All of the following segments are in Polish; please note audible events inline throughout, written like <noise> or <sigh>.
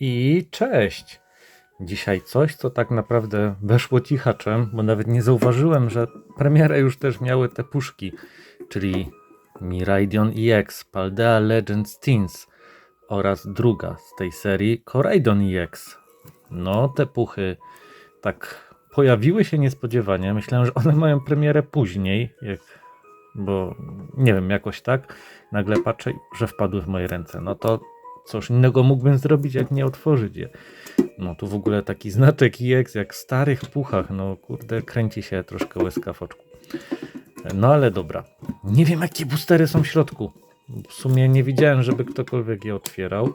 I cześć! Dzisiaj coś, co tak naprawdę weszło cichaczem, bo nawet nie zauważyłem, że premierę już też miały te puszki, czyli Miraidon EX, Paldea Legends Teens oraz druga z tej serii Coraidon EX. No, te puchy tak pojawiły się niespodziewanie. Myślałem, że one mają premierę później, jak, bo nie wiem, jakoś tak. Nagle patrzę, że wpadły w moje ręce. No to cóż innego mógłbym zrobić, jak nie otworzyć je. No tu w ogóle taki znaczek EX jak w starych puchach. No kurde, kręci się troszkę łezka w oczku. No ale dobra. Nie wiem, jakie boostery są w środku. W sumie nie widziałem, żeby ktokolwiek je otwierał.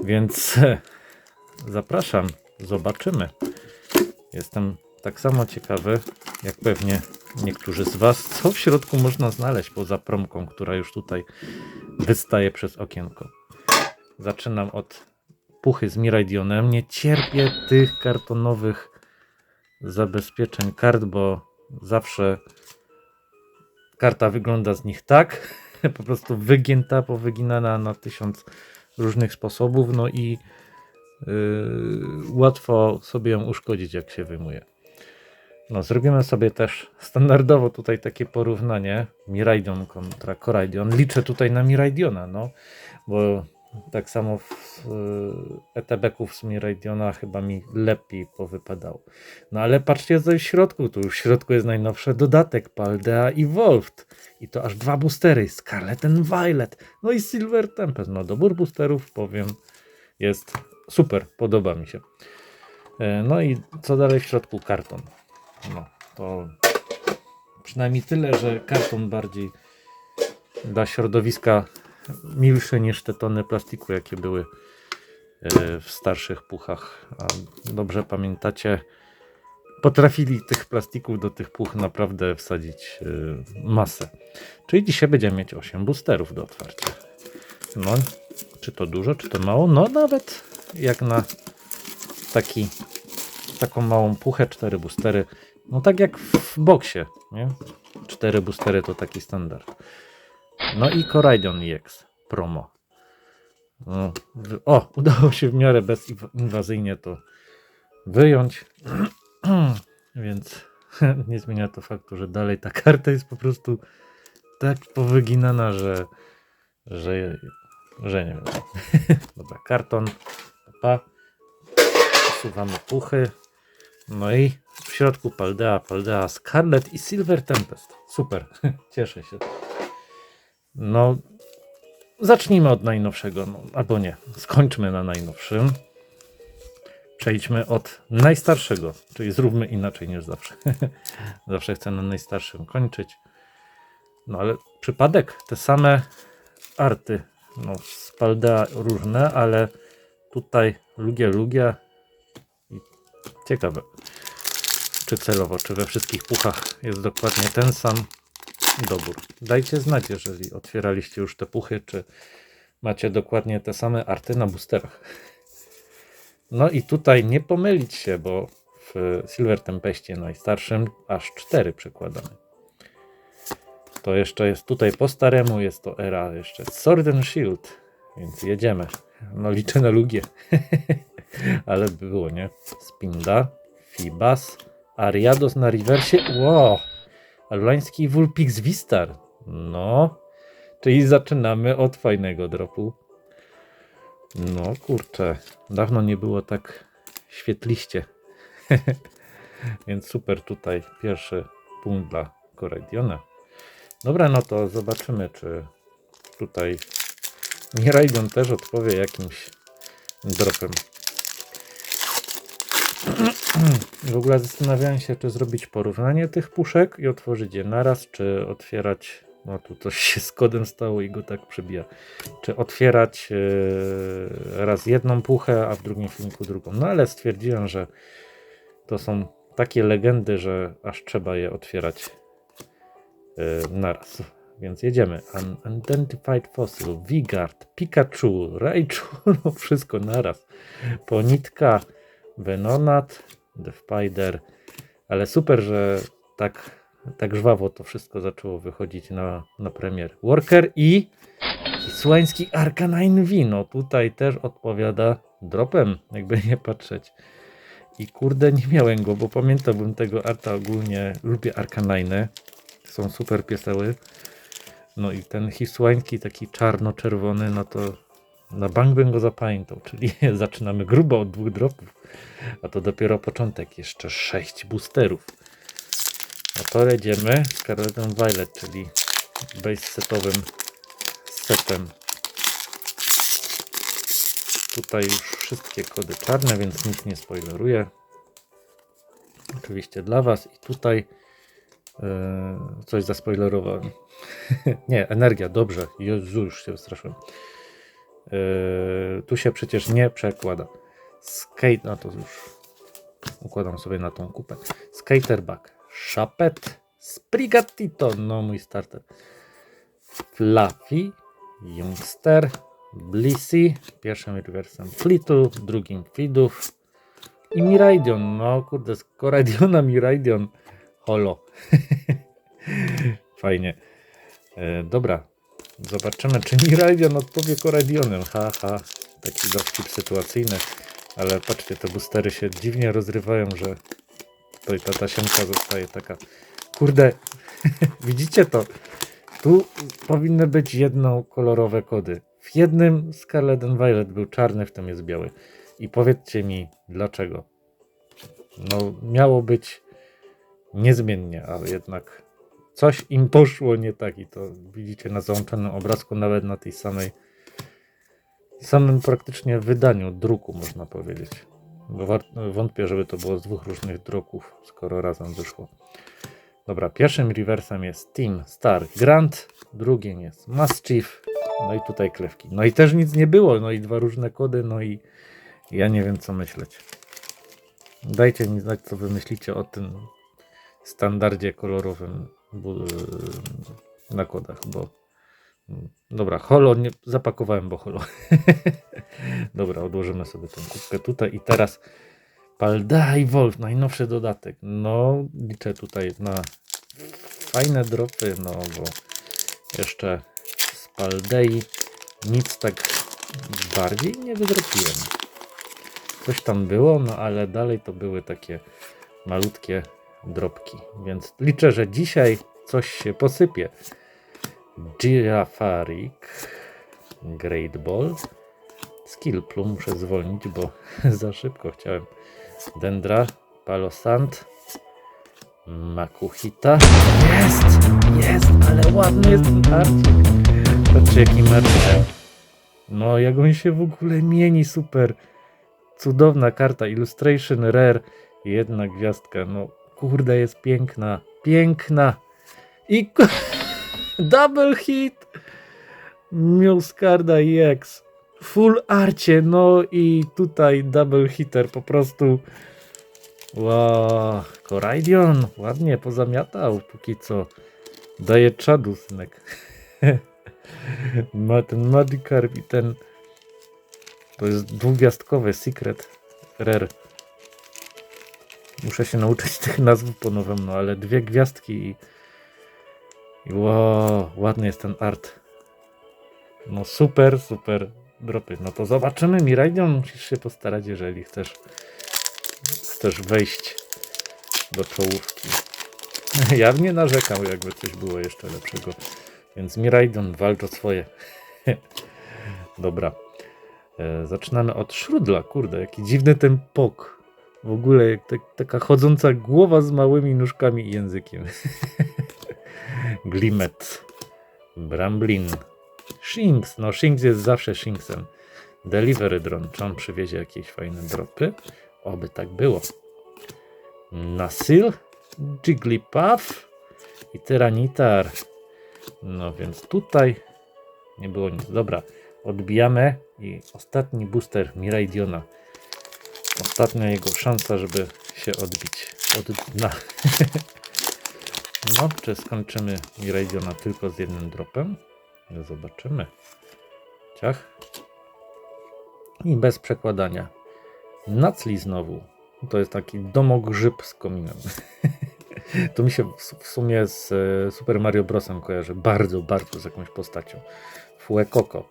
Więc <laughs> zapraszam, zobaczymy. Jestem tak samo ciekawy, jak pewnie niektórzy z Was, co w środku można znaleźć poza promką, która już tutaj wystaje przez okienko. Zaczynam od puchy z Miraidionem. Nie cierpię tych kartonowych zabezpieczeń kart, bo zawsze karta wygląda z nich tak, <laughs> po prostu wygięta, powyginana na tysiąc różnych sposobów, no i yy, łatwo sobie ją uszkodzić, jak się wyjmuje. No, zrobimy sobie też standardowo tutaj takie porównanie Miraidion kontra Coraidion. Liczę tutaj na Miraidiona, no, bo tak samo w y, ETB-ków z Miraidiona chyba mi lepiej powypadało. No ale patrzcie co jest w środku, tu w środku jest najnowszy dodatek Paldea Evolved i to aż dwa boostery, Scarlet and Violet, no i Silver Tempest. No dobór boosterów powiem jest super, podoba mi się. E, No i co dalej w środku? Karton. No to przynajmniej tyle, że karton bardziej dla środowiska milsze niż te tony plastiku, jakie były e, w starszych puchach. A dobrze pamiętacie, potrafili tych plastików do tych puch naprawdę wsadzić e, masę. Czyli dzisiaj będziemy mieć 8 boosterów do otwarcia. No, czy to dużo, czy to mało? No, nawet jak na taki, taką małą puchę, 4 boostery. No, tak jak w boksie, nie? 4 boostery to taki standard. No i Coraidon EX promo. No, o, udało się w miarę bezinwazyjnie to wyjąć. <clears throat> Więc <clears throat> nie zmienia to faktu, że dalej ta karta jest po prostu tak powyginana, że, że, że nie wiem. <laughs> Dobra, karton. Pa. Usuwamy puchy. No i w środku Paldea, Paldea Scarlet i Silver Tempest. Super, <laughs> cieszę się. No, zacznijmy od najnowszego, no, albo nie, skończmy na najnowszym. Przejdźmy od najstarszego, czyli zróbmy inaczej niż zawsze. <laughs> zawsze chcę na najstarszym kończyć. No ale przypadek, te same arty, no z Paldea różne, ale tutaj Lugia Lugia i ciekawe, czy celowo, czy we wszystkich puchach jest dokładnie ten sam dobór. Dajcie znać, jeżeli otwieraliście już te puchy, czy macie dokładnie te same arty na boosterach. No i tutaj nie pomylić się, bo w Silver Tempeście najstarszym aż cztery przykładamy. To jeszcze jest tutaj po staremu, jest to era jeszcze Sword and Shield, więc jedziemy. No liczę na Lugię. <laughs> Ale było, nie? Spinda, Fibas, Ariados na rewersie. Wow! Alulański Vulpix Vistar. No, czyli zaczynamy od fajnego dropu. No kurczę, dawno nie było tak świetliście. <laughs> Więc super tutaj pierwszy punkt dla Corediona. Dobra, no to zobaczymy, czy tutaj Miraidon też odpowie jakimś dropem. W ogóle zastanawiałem się, czy zrobić porównanie tych puszek i otworzyć je naraz, czy otwierać. No tu coś się z kodem stało i go tak przebija. Czy otwierać e, raz jedną puchę, a w drugim filmiku drugą. No ale stwierdziłem, że to są takie legendy, że aż trzeba je otwierać e, naraz. Więc jedziemy. Unidentified Fossil, Vigard, Pikachu, Raichu, <laughs> no wszystko naraz. Ponitka, Venonat, The Spider. Ale super, że tak, tak żwawo to wszystko zaczęło wychodzić na, na premier. Worker i Słański Arcanine Wino. Tutaj też odpowiada dropem, jakby nie patrzeć. I kurde, nie miałem go, bo pamiętałbym tego arta ogólnie. Lubię Arcanine. Są super pieseły. No i ten Hisłański taki czarno-czerwony, no to na bank bym go zapamiętał. <laughs> Czyli zaczynamy grubo od dwóch dropów. A to dopiero początek. Jeszcze sześć boosterów. No to jedziemy Scarlet and Violet, czyli base setowym setem. Tutaj już wszystkie kody czarne, więc nic nie spoileruję. Oczywiście dla Was. I tutaj e, coś zaspoilerowałem. <laughs> nie, energia, dobrze. Jezu, już się wystraszyłem. E, tu się przecież nie przekłada. Skate, no to już układam sobie na tą kupę. Skaterback, Chapet, Sprigatito, no mój starter. Fluffy, Youngster, Blissey, pierwszym rewersem Flitu, drugim Fidów i Miraidion. No kurde, z Coraidiona Miraidion holo. <laughs> Fajnie. E, dobra, zobaczymy czy Miraidion odpowie Coraidionem. Ha, ha, taki dowcip sytuacyjny. Ale patrzcie, te boostery się dziwnie rozrywają, że tutaj ta tasiemka zostaje taka. Kurde, <laughs> widzicie to? Tu powinny być jednokolorowe kody. W jednym Scarlet and Violet był czarny, w tym jest biały. I powiedzcie mi, dlaczego? No, miało być niezmiennie, ale jednak coś im poszło nie tak i to widzicie na załączonym obrazku, nawet na tej samej samym praktycznie wydaniu, druku można powiedzieć. Bo wątpię, żeby to było z dwóch różnych druków, skoro razem wyszło. Dobra, pierwszym rewersem jest Team Star Grant, drugim jest Mischief, no i tutaj klewki. No i też nic nie było, no i dwa różne kody, no i ja nie wiem co myśleć. Dajcie mi znać, co wy myślicie o tym standardzie kolorowym bu- na kodach, bo dobra, holo nie zapakowałem, bo holo. <laughs> dobra, odłożymy sobie tą kubkę tutaj i teraz Paldai Wolf, najnowszy dodatek. No, liczę tutaj na fajne dropy, no bo jeszcze z Paldei nic tak bardziej nie wydropiłem. Coś tam było, no ale dalej to były takie malutkie dropki, więc liczę, że dzisiaj coś się posypie. Girafarik, Great Ball, Skill Plum muszę zwolnić, bo <laughs> za szybko chciałem. Dendra, Palosant, Makuhita. Jest! Jest! Ale ładny jest ten arcik. Patrzcie jaki merch. No jak on się w ogóle mieni, super. Cudowna karta, Illustration Rare. Jedna gwiazdka, no kurde jest piękna. Piękna. I <laughs> double hit. Mioskarda EX. Full arcie, no i tutaj double hitter po prostu. Wow, Coraidion ładnie pozamiatał póki co. Daje czadu, synek. Ma ten Magikarp i ten to jest dwugwiazdkowy Secret Rare. Muszę się nauczyć <laughs> tych nazw po nowemu, no ale dwie gwiazdki i, i wow, ładny jest ten art. No super, super dropy. No to zobaczymy. Miraidion, musisz się postarać, jeżeli chcesz, chcesz wejść do czołówki. <laughs> Ja nie narzekam, jakby coś było jeszcze lepszego. Więc Miraidon, walcz o swoje. <laughs> Dobra. E, zaczynamy od Szrudla. Kurde, jaki dziwny ten pok. W ogóle tak, taka chodząca głowa z małymi nóżkami i językiem. <laughs> Glimet. Bramblin. Shinx. No Shinx jest zawsze Shinxem. Delivery Drone. Czy on przywiezie jakieś fajne dropy? Oby tak było. Nasil. Jigglypuff. I Tyranitar. No więc tutaj nie było nic. Dobra, odbijamy i ostatni booster Miraidiona. Ostatnia jego szansa, żeby się odbić od dna. <laughs> no, czy skończymy Miraidiona tylko z jednym dropem? No, Zobaczymy. Ciach. I bez przekładania. Nacli znowu. To jest taki domogrzyb z kominem. <laughs> To mi się w sumie z e, Super Mario Brosem kojarzy bardzo, bardzo z jakąś postacią. Fuecoco,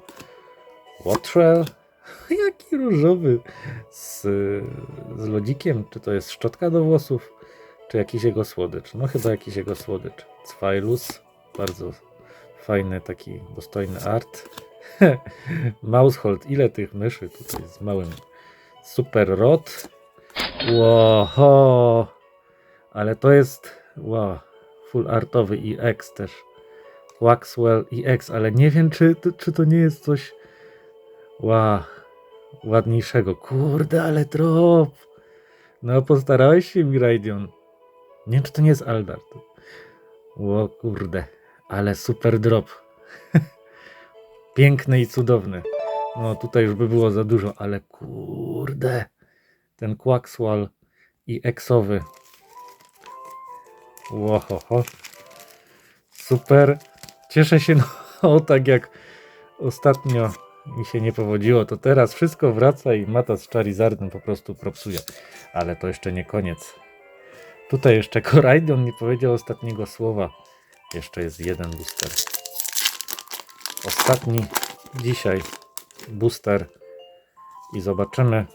Watrel, <laughs> Jaki różowy z, z lodzikiem. Czy to jest szczotka do włosów, czy jakiś jego słodycz? No chyba jakiś jego słodycz. Cwajlus. Bardzo fajny, taki dostojny art. <laughs> Mousehold. Ile tych myszy tutaj z małym. Super rot. Łoho. Ale to jest wow, full artowy EX też. Waxwell EX, ale nie wiem, czy, czy to nie jest coś wow, ładniejszego. Kurde, ale drop. No, postarałeś się, Miraidion. Nie wiem, czy to nie jest Aldar. O kurde, ale super drop. <laughs> Piękny i cudowny. No, tutaj już by było za dużo, ale kurde. Ten Quaxwell i Exowy. Łohoho. Super. Cieszę się, <laughs> no tak jak ostatnio mi się nie powodziło, to teraz wszystko wraca i Mata z Charizardem po prostu propsuje. Ale to jeszcze nie koniec. Tutaj jeszcze <laughs> Koraidon nie powiedział ostatniego słowa. Jeszcze jest jeden booster. Ostatni dzisiaj booster i zobaczymy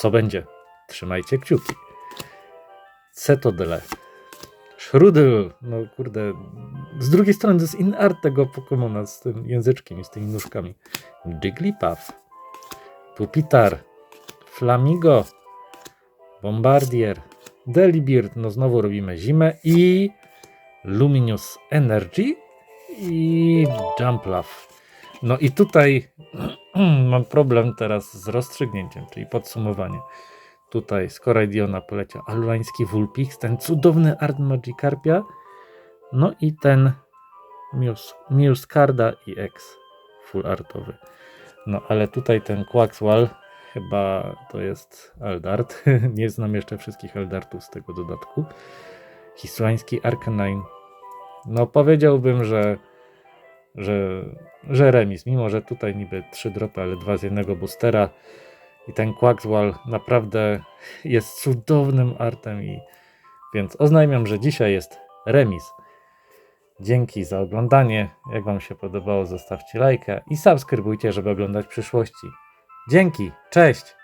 co będzie. Trzymajcie kciuki. Cetodle. Shrudl. No kurde. Z drugiej strony to jest in art tego Pokemona z tym języczkiem i z tymi nóżkami. Jigglypuff. Pupitar. Flamigo. Bombardier. Delibird. No znowu robimy zimę. I Luminous Energy. I Jumpluff. No i tutaj <clears throat> mam problem teraz z rozstrzygnięciem, czyli podsumowanie. Tutaj z Koraidiona poleciał alulański Vulpix, ten cudowny art Magikarpia, no i ten Mius- Muscarda i X full artowy. No ale tutaj ten Quaxwell chyba to jest Eldart. <laughs> Nie znam jeszcze wszystkich Eldartów z tego dodatku. Hisłański Arcanine. No powiedziałbym, że że, że remis, mimo że tutaj niby trzy dropy, ale dwa z jednego boostera i ten Quaxwell naprawdę jest cudownym artem i więc oznajmiam, że dzisiaj jest remis. Dzięki za oglądanie. Jak Wam się podobało, zostawcie lajka i subskrybujcie, żeby oglądać w przyszłości. Dzięki, cześć!